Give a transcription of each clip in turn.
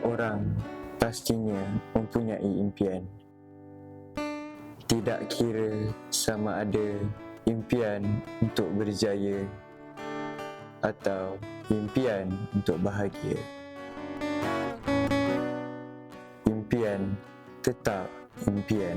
orang pastinya mempunyai impian. Tidak kira sama ada impian untuk berjaya atau impian untuk bahagia. Impian tetap impian.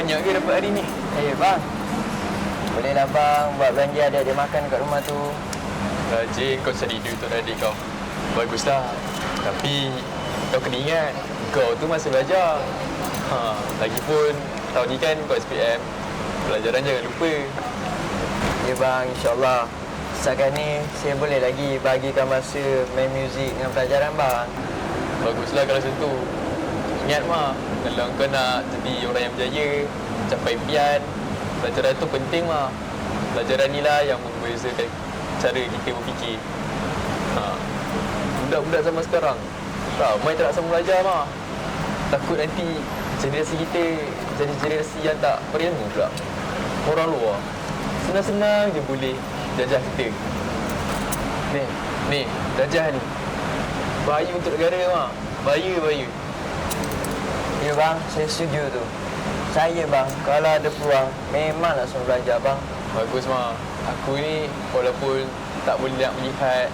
Banyak ke dapat hari ni? Eh bang Bolehlah bang buat belanja adik-adik makan kat rumah tu Rajin kau cari duit untuk adik kau. Baguslah. Tapi kau kena ingat, kau tu masih belajar. Ha, lagipun tahun ni kan kau SPM. Pelajaran jangan lupa. Ya bang insyaAllah Setakat ni saya boleh lagi bagikan masa main muzik dengan pelajaran bang Baguslah kalau macam tu. Ingat mah, kalau kau nak jadi orang yang berjaya, capai impian, pelajaran tu penting mah. Pelajaran ni lah yang membezakan cara kita berfikir. Ha. Budak-budak zaman sekarang, ramai tak nak sama belajar mah. Takut nanti generasi kita jadi generasi yang tak berilmu pula. Orang luar, senang-senang je boleh jajah kita. Ni, ni, jajah ni. Bahaya untuk negara mah. Bahaya, bahaya. Bang saya setuju tu Saya bang kalau ada peluang memang nak suruh belanja bang Bagus mah. Aku ni walaupun tak boleh nak melihat,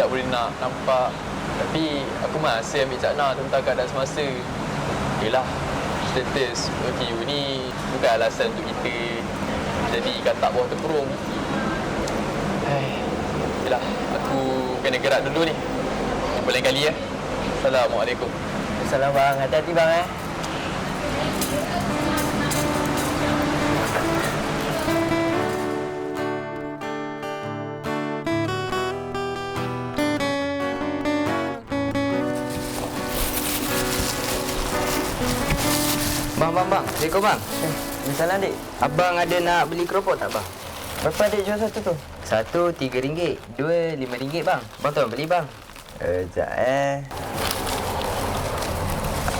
tak boleh nak nampak, tapi aku masih ambil cakna tentang keadaan semasa. Yelah, status OKU ni bukan alasan untuk kita jadi katak bawah tempurung. Hai, yelah, aku kena gerak dulu ni. Jumpa lain kali ya. Assalamualaikum. Salam bang hati-hati bang eh Bang, bang, bang. Assalamualaikum bang. Eh misalnya adik Abang ada nak beli keropok tak bang? Berapa adik jual satu tu? Satu tiga ringgit, dua lima ringgit bang. Bang tuan beli bang. Eh sekejap eh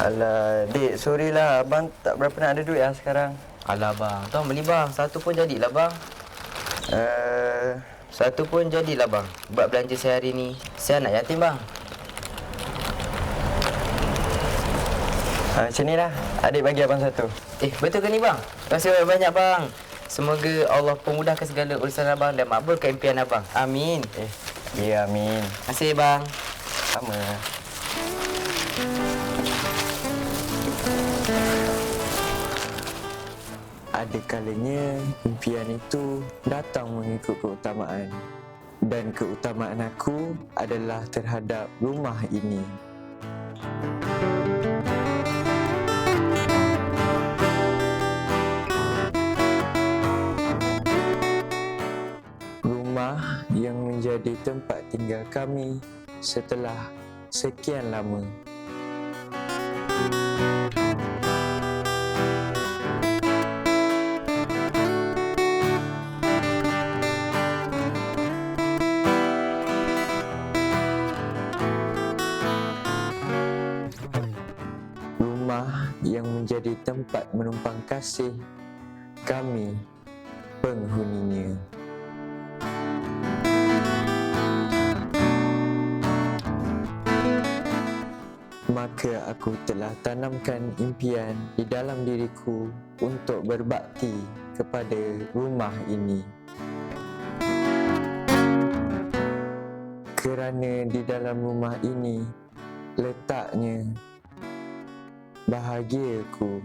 Alah dik sorry lah abang tak berapa nak ada duit lah sekarang Alah bang, tuan beli bang. Satu pun jadilah bang. Eh Satu pun jadilah bang. Buat belanja sehari ni. Saya anak yatim bang. Ha, macam ni lah adik bagi abang satu Eh, betul ke ni bang? Terima kasih banyak bang. Semoga Allah pemudahkan segala urusan abang dan makbulkan impian abang. Amin. Eh ya amin Terima kasih bang. Sama Ada kalanya impian itu datang mengikut keutamaan dan keutamaan aku adalah terhadap rumah ini. Menjadi tempat tinggal kami setelah sekian lama. Rumah yang menjadi tempat menumpang kasih kami penghuninya. Maka aku telah tanamkan impian di dalam diriku untuk berbakti kepada rumah ini. Kerana di dalam rumah ini letaknya bahagiaku